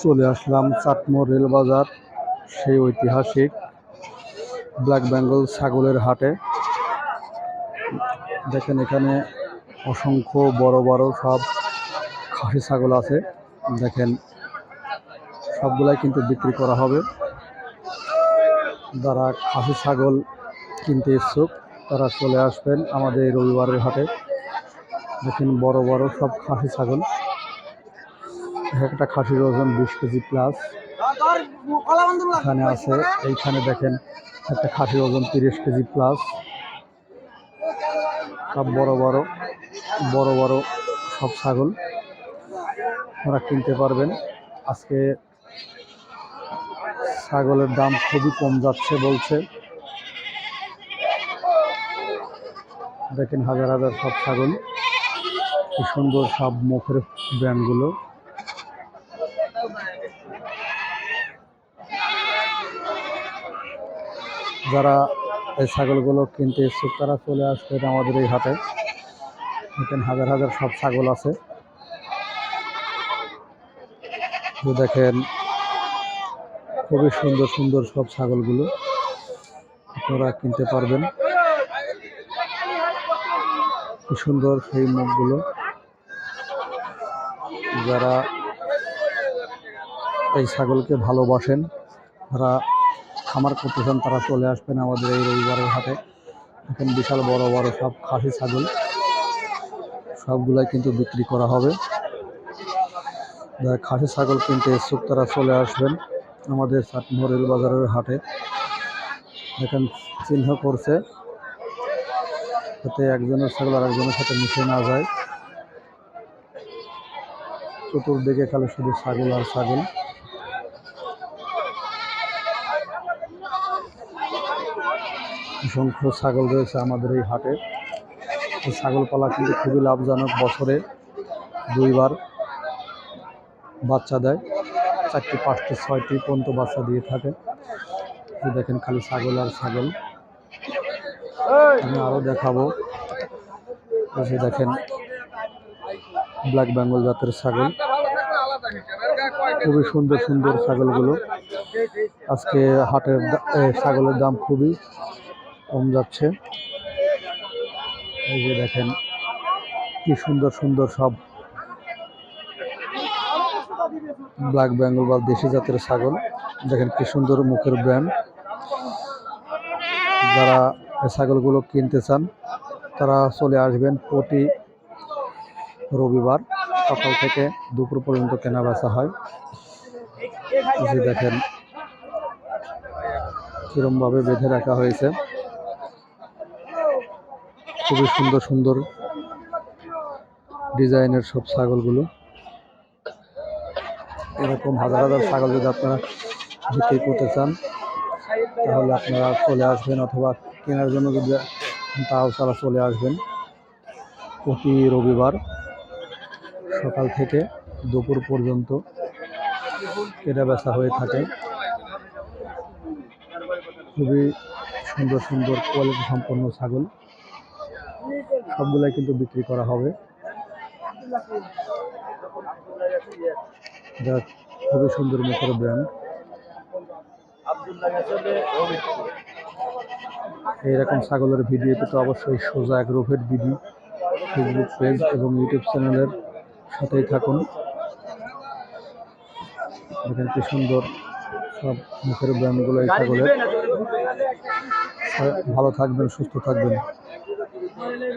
চলে আসলাম চাটমোর রেল বাজার, সেই ঐতিহাসিক ব্ল্যাক বেঙ্গল ছাগলের হাটে। দেখেন এখানে অসংখ্য বড় বড় সব খাসি ছাগল আছে। দেখেন, সবগুলাই কিন্তু বিক্রি করা হবে। যারা খাসি ছাগল কিনতে ইচ্ছুক, তারা চলে আসবেন আমাদের রবিবারের হাটে। দেখেন বড় বড় সব খাসি ছাগল। একটা খাসির ওজন বিশ কেজি প্লাস এখানে আছে, এইখানে দেখেন একটা খাসির ওজন তিরিশ কেজি প্লাস সব বড় বড় বড় বড় সব ছাগল আপনারা কিনতে পারবেন। আজকে ছাগলের দাম খুবই কম যাচ্ছে বলছে। দেখেন হাজার হাজার সব ছাগল। কি সুন্দর সব মুখের ব্র্যান্ডগুলো যারা এই ছাগলগুলো কিনতে ইচ্ছুক, তারা চলে আসবেন আমাদের এই হাটে। এখানে হাজার হাজার সব ছাগল আছে। দেখেন, খুবই সুন্দর সুন্দর সব ছাগলগুলো আপনারা কিনতে পারবেন। কি সুন্দর সেই মুখগুলো। যারা এই ছাগলকে ভালোবাসেন, তারা খামার করতে চান তারা চলে আসবেন আমাদের এই রবিবারের হাটে। এখন বিশাল বড় বড় সব খাসি, ছাগল। সবগুলাই কিন্তু বিক্রি করা হবে। খাসি, ছাগল কিনতে ইচ্ছুক তারা চলে আসবেন আমাদের চাটমোহর বাজারের হাটে। এখান চিহ্ন করছে যাতে একজনের ছাগল আর একজনের সাথে মিশে না যায়। চতুর্দিকে খালি শুধু ছাগল আর ছাগল। অসংখ্য ছাগল রয়েছে আমাদের এই হাটে। এই ছাগল পালা কিন্তু খুবই লাভজনক বছরে দুইবার বাচ্চা দেয়। চারটি, পাঁচটি, ছয়টি পর্যন্ত বাচ্চা দিয়ে থাকে। দেখেন খালি ছাগল আর ছাগল। আমি আরও দেখাবো। যে দেখেন ব্ল্যাক বেঙ্গল জাতের ছাগল। খুবই সুন্দর সুন্দর ছাগলগুলো। আজকে হাটের ছাগলের দাম খুবই কম যাচ্ছে। এই যে দেখেন, কি সুন্দর সুন্দর সব ব্ল্যাক বেঙ্গল বা দেশি জাতের ছাগল। দেখেন কি সুন্দর মুখের ব্র্যান্ড যারা ছাগলগুলো কিনতে চান, তারা চলে আসবেন প্রতি রবিবার সকাল থেকে দুপুর পর্যন্ত কেনা বেচা হয়। দেখেন, কিরমভাবে বেঁধে রাখা হয়েছে। খুবই সুন্দর সুন্দর ডিজাইনের সব ছাগলগুলো। এরকম হাজার হাজার ছাগল যদি আপনারা বিক্রি করতে চান, তাহলে আপনারা চলে আসবেন অথবা কেনার জন্য যদি তাও তারা চলে আসবেন প্রতি রবিবার সকাল থেকে দুপুর পর্যন্ত কেনা বেচা হয়ে থাকে। খুবই সুন্দর সুন্দর কোয়ালিটি সম্পন্ন ছাগল। সবগুলাই কিন্তু বিক্রি করা হবে। যা খুবই সুন্দর মুখের ব্র্যান্ড এইরকম ছাগলের ভিডিও পেতে অবশ্যই সোজা অ্যাগ্রোভেট বিডি ফেসবুক পেজ এবং ইউটিউব চ্যানেলের সাথেই থাকুন। দেখেন কি সুন্দর সব মুখের ব্র্যান্ডগুলো এই ছাগলের। ভালো থাকবেন, সুস্থ থাকবেন। Hallelujah.